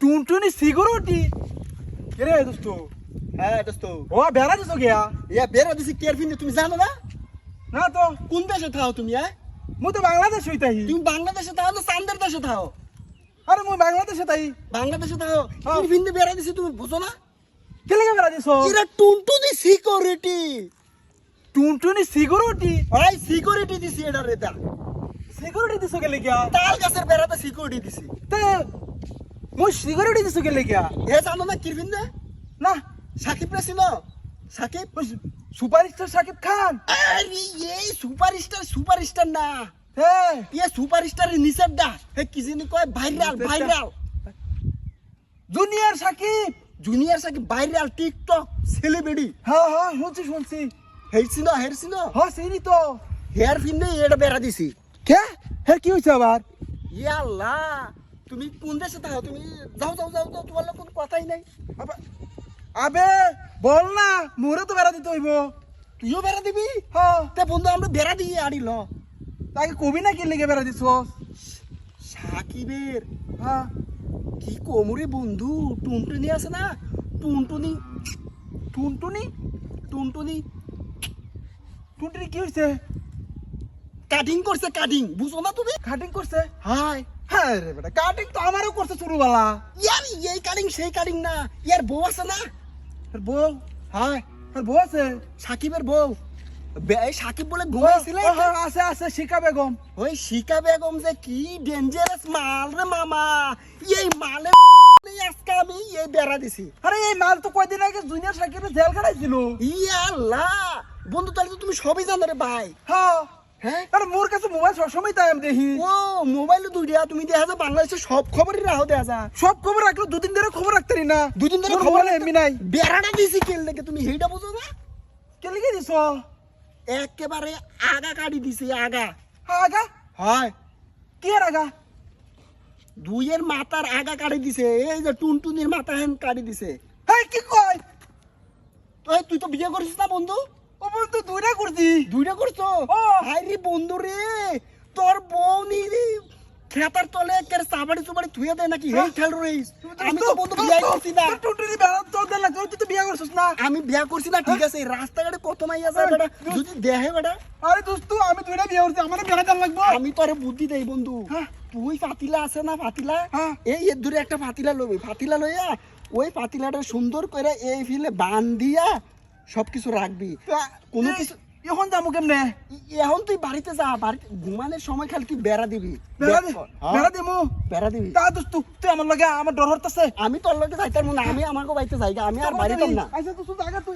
টুনটুনি সিকিউরিটি কে রে দোস্ত? হ্যাঁ দোস্ত। ও বেড়া দিছো গিয়া? ইয়া বেরা দিছি কেয়ার ফিন তুমি জানো না? না তো। কোন দেশে থাও তুমি হ্যাঁ? মু তো বাংলাদেশ হইতাই তুমি বাংলাদেশে থাও না চান্দের দেশে থাও? আরে মু বাংলাদেশে তাই বাংলাদেশে থাও? হ্যাঁ। কেয়ার ফিন বেরা দিছি তুমি বুঝো না? কে লেগে বেড়া দিছো? এরা টুনটুনি সিকিউরিটি টুনটুনি সিকিউরিটি ভাই সিকিউরিটি দিছি এটা রেতা। সিকিউরিটি দিছো কে লেগিয়া তাল গাছের বেড়াতে সিকিউরিটি দিছি। তে মু সিকিউরিটি দিছো কে লেগিয়া এ জানো না কিরফিন দে? না সাকিব রে চিনো। সাকিব সুপারস্টার শাকিব খান। আরে এই সুপারস্টার সুপারস্টার না। হ্যাঁ ইয়ে সুপারস্টারের নিচের দা। হে কি জানি কয়? Viral? Viral. Junior Shakib junior Sakib viral TikTok celebrity হ্যাঁ হ্যাঁ শুনছি শুনছি। হেরছিনো হেরছিনো হ্যাঁ সেই তো। হেয়ার ফিন দিয়ে এটা বেড়া দিছি। কে? হ্যাঁ কি হয়েছে আবার? ইয়াল্লা তুমি কোন দেশে থাকো? তুমি যাও যাও যাও যাও তোমার লোক কোনো কথাই নাই। আবে- আবে বল না মোরে তো বেড়া দিতে হইব। তুইও বেড়া দিবি? হ্যাঁ তে বন্ধু আমরা বেড়া দিয়ে আনিল তাকে কবি না কি লেগে বেড়া দিছ সাকিবের। হ্যাঁ কি কোমরে বন্ধু টুনটুনি আছে না? টুনটুনি। টুনটুনি? টুনটুনি। টুনটুনি কি হয়েছে কাটিং করছে কাটিং বুঝো না তুমি? কাটিং করছে? হাই হ্যাঁ রে বেটা কাটিং তো আমারও করছে ইয়ার এই কাটিং সেই কাটিং না। ইয়ার বউ আছে না? আর বউ? হাই আর বউ আছে? সাকিবের বউ। সাকিব বলে ঘুমাইছিলে আছে আছে শিখা বেগম। ওই শিকা বেগম যে কি ডেঞ্জারাস মাল রে মামা। এই মালে আজকে আমি এই বেড়া দিছি। আরে এই মাল তো কয়দিন আগে জুনিয়র সাকিবের জেল খাটাইছিল। ইয়াল্লা! বন্ধু তাহলে তো তুমি সবই জানো রে ভাই। হ্যাঁ। হ্যাঁ? আরে মোর কাছে মোবাইল সবসময় তাই আমি দেখি। ও মোবাইলে দুইটা তুমি দেখা যায় বাংলাদেশের সব খবরই রাখো দেখা যায় সব খবর রাখল দুদিন ধরে খবর রাখতে না। দুদিন ধরে খবর এমনি নাই। বেড়াটা দিছি কেল থেকে তুমি বুঝো না? কে লিখে দিছ? একেবারে আগা কাটি দিছি আগা। আগা? হয়। কি আগা? দুইয়ের মাথার আগা কাটি দিছে এই যে টুনটুনির মাথা হেন কাটি দিছে। হ্যাঁ কি কয়? তুই তো বিয়ে করিস না বন্ধু? ও বন্ধু দুইটা করছি দুইটা করছ? ও। হাই বন্ধু রে তোর বউ নি খেতার তলে কের সাবাড়ি সুবাড়ি থুয়ে দেয় নাকি? হেই খেল রইস আমি তো বন্ধু বিয়ে করছি না। টুটুনি বেড়া তোর দেন লাগছে তুই তো বিয়ে করছিস না? আমি বিয়া করছি না ঠিক আছে রাস্তাঘাটে কত মাই আছে বেটা? যদি দেহে বেটা। আরে দোস্ত আমি দুইটা বিয়ে করছি আমার বিয়ে দেন লাগবো। আমি তোরে বুদ্ধি দেই বন্ধু। হ্যাঁ। তুই পাতিলা আছে না পাতিলা? হ্যাঁ। এই এর দূরে একটা পাতিলা লবি। পাতিলা লইয়া ওই পাতিলাটা সুন্দর করে এই ফিলে বান দিয়া সবকিছু রাখবি। কোনো কিছু এখন যাব কেমনে? এখন তুই বাড়িতে যা বাড়িতে ঘুমানোর সময় খালি তুই বেড়া দিবি। বেড়া হ্যাঁ, বেড়া দিমু। বেড়া দিবি? তা দোস্ত তুই আমার লগে আমার ডর হতেছে আমি তোর লগে যাইতাম না আমি আমার বাড়িতে যাই আমি আর বাড়িতে না। আচ্ছা তুই জায়গা তুই।